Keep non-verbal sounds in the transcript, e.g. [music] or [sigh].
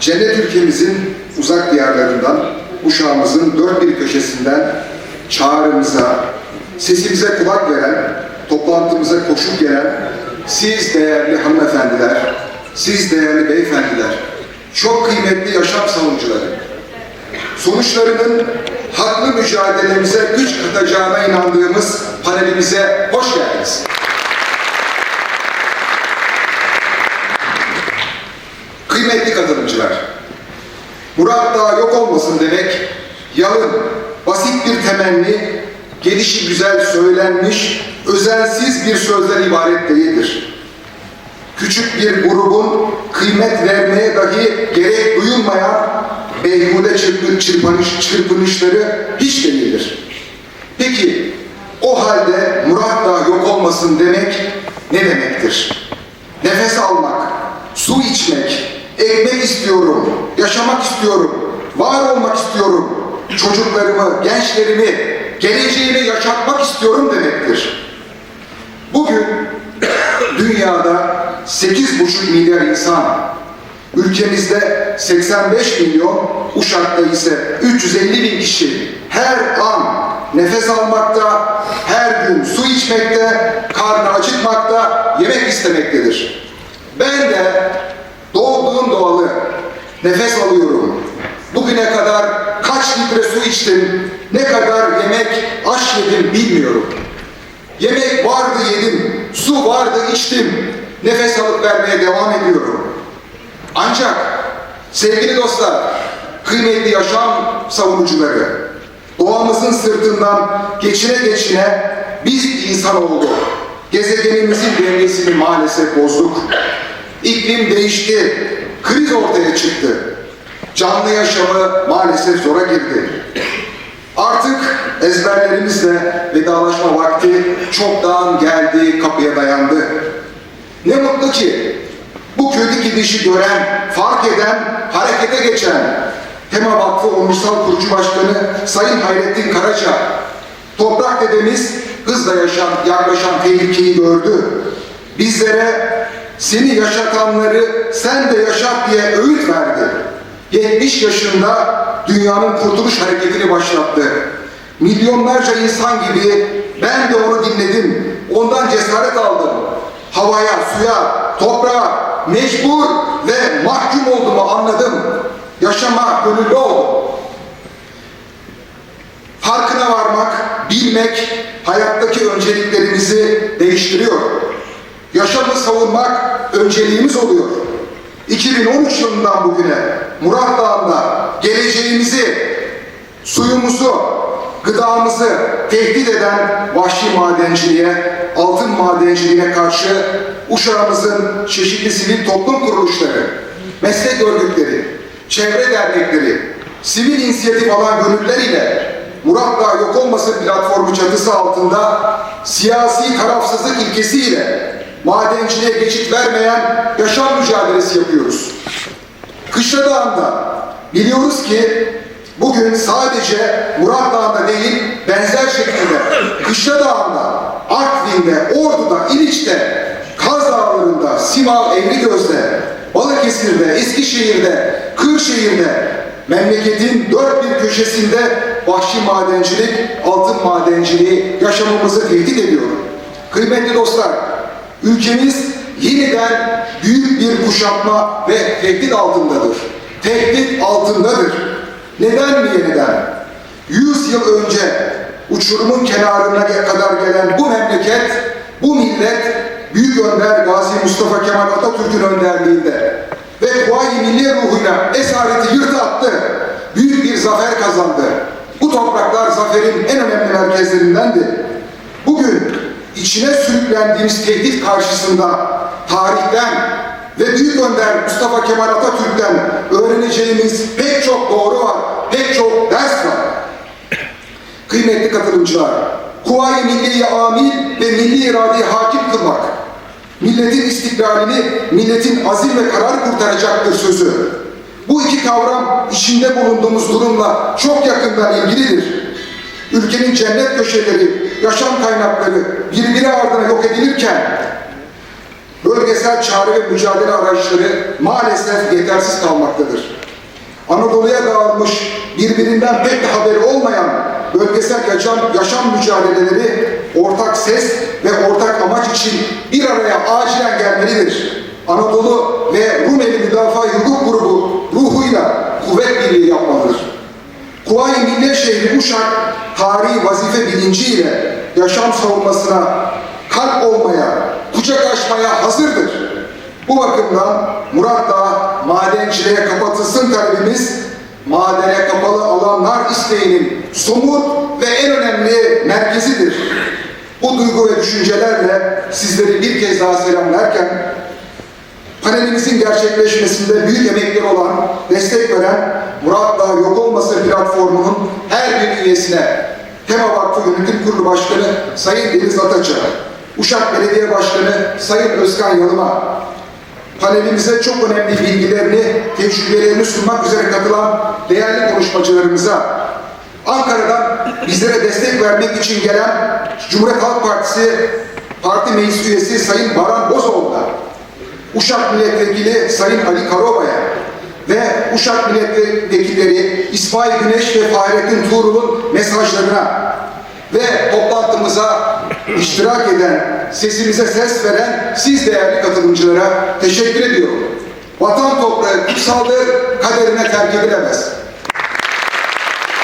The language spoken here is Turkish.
Cennet ülkemizin uzak diyarlarından, uşağımızın dört bir köşesinden çağrımıza, sesimize kulak veren, toplantımıza koşup gelen siz değerli hanımefendiler, siz değerli beyefendiler, çok kıymetli yaşam savunucuları, sonuçlarının haklı mücadelemize güç katacağına inandığımız panelimize hoş geldiniz. Kıymetli katılımcılar, Murat Dağ yok olmasın demek, yalın, basit bir temenni, gelişi güzel söylenmiş, özensiz bir sözden ibaret değildir. Küçük bir grubun kıymet vermeye dahi gerek duyulmayan beyhude çırpı, çırpınış, çırpınışları hiç değildir. Peki, o halde Murat Dağ yok olmasın demek ne demektir? Nefes almak, su içmek, ekmek istiyorum, yaşamak istiyorum, var olmak istiyorum, çocuklarımı, gençlerimi, geleceğimi yaşatmak istiyorum demektir. Bugün [coughs] dünyada 8,5 milyar insan, ülkemizde 85 milyon, Uşak'ta ise 350 bin kişi her an nefes almakta, her gün su içmekte, karnı acıkmakta, yemek istemektedir. Ben de doğduğum doğalı nefes alıyorum. Bugüne kadar kaç litre su içtim, ne kadar yemek, aş yedim bilmiyorum. Yemek vardı yedim, su vardı içtim, nefes alıp vermeye devam ediyorum. Ancak sevgili dostlar, kıymetli yaşam savunucuları, doğamızın sırtından geçine geçine biz insan olduk. Gezegenimizin dengesini maalesef bozduk. İklim değişti, kriz ortaya çıktı. Canlı yaşamı maalesef zora girdi. Artık ezberlerimizle vedalaşma vakti çoktan geldi, kapıya dayandı. Ne mutlu ki bu kötü gidişi gören, fark eden, harekete geçen Tema Vakfı Onursal Kurucu Başkanı Sayın Hayrettin Karaca, toprak dedemiz hızla yaşam, yaklaşan tehlikeyi gördü. Bizlere seni yaşatanları sen de yaşat diye öğüt verdi. 70 yaşında dünyanın kurtuluş hareketini başlattı. Milyonlarca insan gibi ben de onu dinledim. Ondan cesaret aldım. Havaya, suya, toprağa mecbur ve mahkum olduğumu anladım. Yaşama gönüllü oldum. Farkına varmak, bilmek hayattaki önceliklerimizi değiştiriyor. Yaşamı savunmak önceliğimiz oluyor. 2013 yılından bugüne Murat Dağı'nda geleceğimizi, suyumuzu, gıdamızı tehdit eden vahşi madenciliğe, altın madenciliğine karşı Uşağımızın çeşitli sivil toplum kuruluşları, meslek örgütleri, çevre dernekleri, sivil inisiyatif alan gönüller ile Murat Dağ yok olmasın platformu çatısı altında siyasi tarafsızlık ilkesiyle madenciliğe geçit vermeyen yaşam mücadelesi yapıyoruz. Kışla Dağı'nda biliyoruz ki bugün sadece Murat Dağı'nda değil benzer şekilde Kışla Dağı'nda, Artvin'de, Ordu'da, İliç'te, Kaz Dağları'nda, Simav, Eğrigöz'de, Balıkesir'de, Eskişehir'de, Kırşehir'de memleketin dört bir köşesinde vahşi madencilik, altın madenciliği yaşamımızı tehdit ediyor. Kıymetli dostlar, ülkemiz yeniden büyük bir kuşatma ve tehdit altındadır. Tehdit altındadır. Neden mi yeniden? Yüz yıl önce uçurumun kenarına kadar gelen bu memleket, bu millet Büyük Önder Gazi Mustafa Kemal Atatürk'ün önderliğinde ve Kuvayi Milli ruhuyla esareti yırtı attı. Büyük bir zafer kazandı. Bu topraklar zaferin en önemli merkezlerindendi. Bugün içine sürüklendiğimiz tehdit karşısında tarihten ve Büyük Önder Mustafa Kemal Atatürk'ten öğreneceğimiz pek çok doğru var, pek çok ders var. [clears throat] Kıymetli katılımcılar, Kuvayi Milliye amil ve milli iradeyi hakim kılmak, milletin istiklalini, milletin azim ve karar kurtaracaktır sözü. Bu iki kavram içinde bulunduğumuz durumla çok yakından ilgilidir. Ülkenin cennet köşeleri, yaşam kaynakları birbiri ardına yok edilirken bölgesel çare ve mücadele araçları maalesef yetersiz kalmaktadır. Anadolu'ya dağılmış, birbirinden pek de haberi olmayan bölgesel yaşam, yaşam mücadeleleri ortak ses ve ortak amaç için bir araya acilen gelmelidir. Anadolu ve Rumeli Müdafaa Hukuk Grubu ruhuyla kuvvet birliği yapmalıdır. Kuvayi Milliye Şehri Uşak, tarihi vazife bilinciyle yaşam savunmasına, kalp olmaya, kucak açmaya hazırdır. Bu bakımdan Murat Dağı madenciliğe kapatılsın talebimiz, madene kapalı alanlar isteğinin somut ve en önemli merkezidir. Bu duygu ve düşüncelerle sizleri bir kez daha selamlarken, panelimizin gerçekleşmesinde büyük emekleri olan, destek veren Murat Dağı Yok Olmasın platformunun her bir üyesine Tema Vakfı Yönetim Kurulu Başkanı Sayın Deniz Ataç'a, Uşak Belediye Başkanı Sayın Özkan Yalıma, panelimize çok önemli bilgilerini, tecrübelerini sunmak üzere katılan değerli konuşmacılarımıza, Ankara'dan bizlere destek vermek için gelen Cumhuriyet Halk Partisi Parti Meclis Üyesi Sayın Baran Uşak Milletvekili Sayın Ali Karoba'ya ve Uşak Milletvekilleri İsmail Güneş ve Fahrettin Tuğrul'un mesajlarına ve toplantımıza iştirak eden, sesimize ses veren siz değerli katılımcılara teşekkür ediyorum. Vatan toprağı kutsaldır, kaderine terk edilemez.